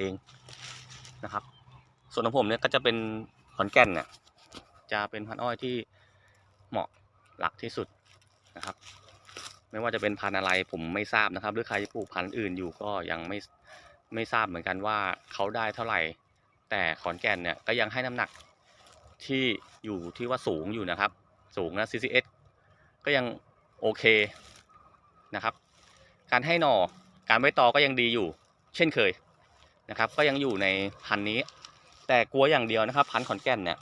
เองนะครับ ส่วนของผมเนี่ยก็จะเป็นขอนแก่นเนี่ยจะเป็นพันธุ์อ้อยที่เหมาะหลักที่สุดนะครับ ไม่ว่าจะเป็นพันธุ์อะไรผมไม่ทราบนะครับ หรือใครปลูกพันธุ์อื่นอยู่ก็ยังไม่ไม่ทราบเหมือนกันว่าเขาได้เท่าไหร่ แต่ขอนแก่นเนี่ยก็ยังให้น้ำหนักที่อยู่ที่ว่าสูงอยู่นะครับ สูงนะ CCS ก็ยังโอเคนะครับ การให้หน่อการไว้ตอก็ยังดีอยู่ เช่นเคย นะครับ ก็ยังอยู่ในพันธุ์นี้ แต่กลัวอย่างเดียวนะครับ พันธุ์ขอนแก่นเนี่ย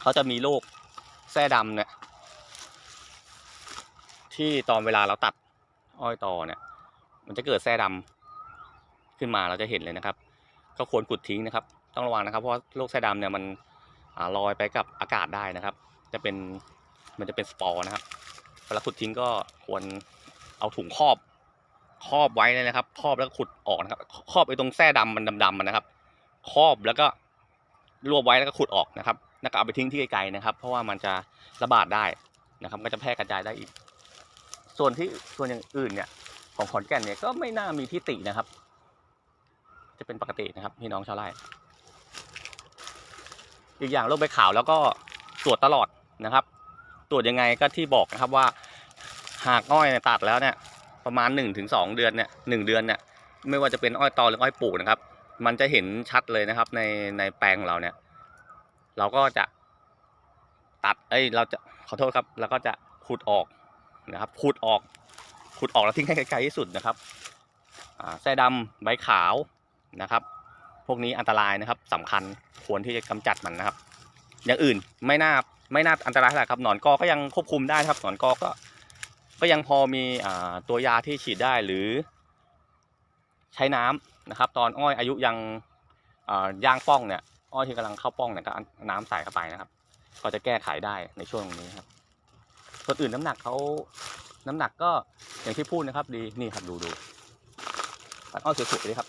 เขาจะมีโรคแส้ดำเนี่ยที่ตอนเวลาเราตัดอ้อยตอเนี่ย มันจะเกิดแส้ดำขึ้นมาเราจะเห็นเลยนะครับ ก็ควรขุดทิ้งนะครับ ต้องระวังนะครับเพราะโรคแส้ดำเนี่ยมันอลอยไปกับอากาศได้นะครับ จะเป็นมันจะเป็นสปอร์นะครับเวลาขุดทิ้งก็ควรเอาถุงครอบ ครอบไว้เลยนะครับ ครอบแล้วก็ขุดออกนะครับ ครอบไอ้ตรงแส้ดำมันดำๆมันนะครับ ครอบแล้วก็รวบไว้แล้วก็ขุดออกนะครับแล้วก็เอาไปทิ้งที่ไกลๆนะครับ เพราะว่ามันจะระบาดได้นะครับ ก็จะแพร่กระจายได้อีก ส่วนที่ส่วนอย่างอื่นเนี่ย ของขอนแก่นเนี่ยก็ไม่น่ามีที่ตินะครับ จะเป็นปกตินะครับพี่น้องชาวไร่อีกอย่างโรคใบขาวแล้วก็ตรวจตลอดนะครับ ตรวจยังไงก็ที่บอกนะครับว่าหากอ้อยตัดแล้วเนี่ย ประมาณ1นถึงสเดือนเนี่ยหเดือนเนี่ยไม่ว่าจะเป็นอ้อยตอหรืออ้อยปลูกนะครับ มันจะเห็นชัดเลยนะครับ ในในแปลงของเราเนี่ย เราก็จะตัดเอ้ยเราจะขอโทษครับเราก็จะขุดออกนะครับขุดออกขุดออกแล้วทิ้งให้ไกลที่สุดนะครับอ่าแส้ดำใบขาวนะครับ พวกนี้อันตรายนะครับสำคัญควรที่จะกำจัดมันนะครับ อย่างอื่นไม่น่าไม่น่าอันตรายเท่าไหร่ครับหนอนกอก็ยังควบคุมได้ครับหนอนกอก็ ก็ยังพอมีอตัวยาที่ฉีดได้หรือใช้น้ำนะครับ ตอนอ้อยอายุยังย่างป้องเนี่ยอ้อยที่กำลังเข้าป้องเนี่ยก็น้ำใส่เข้าไปนะครับ ก็จะแก้ไขได้ในช่วงนี้ครับ ส่วนอื่นน้ำหนักเขาน้ำหนักก็อย่างที่พูดนะครับ ดีนี่ครับดูดูตัดอ้อยสวยๆเลยครับ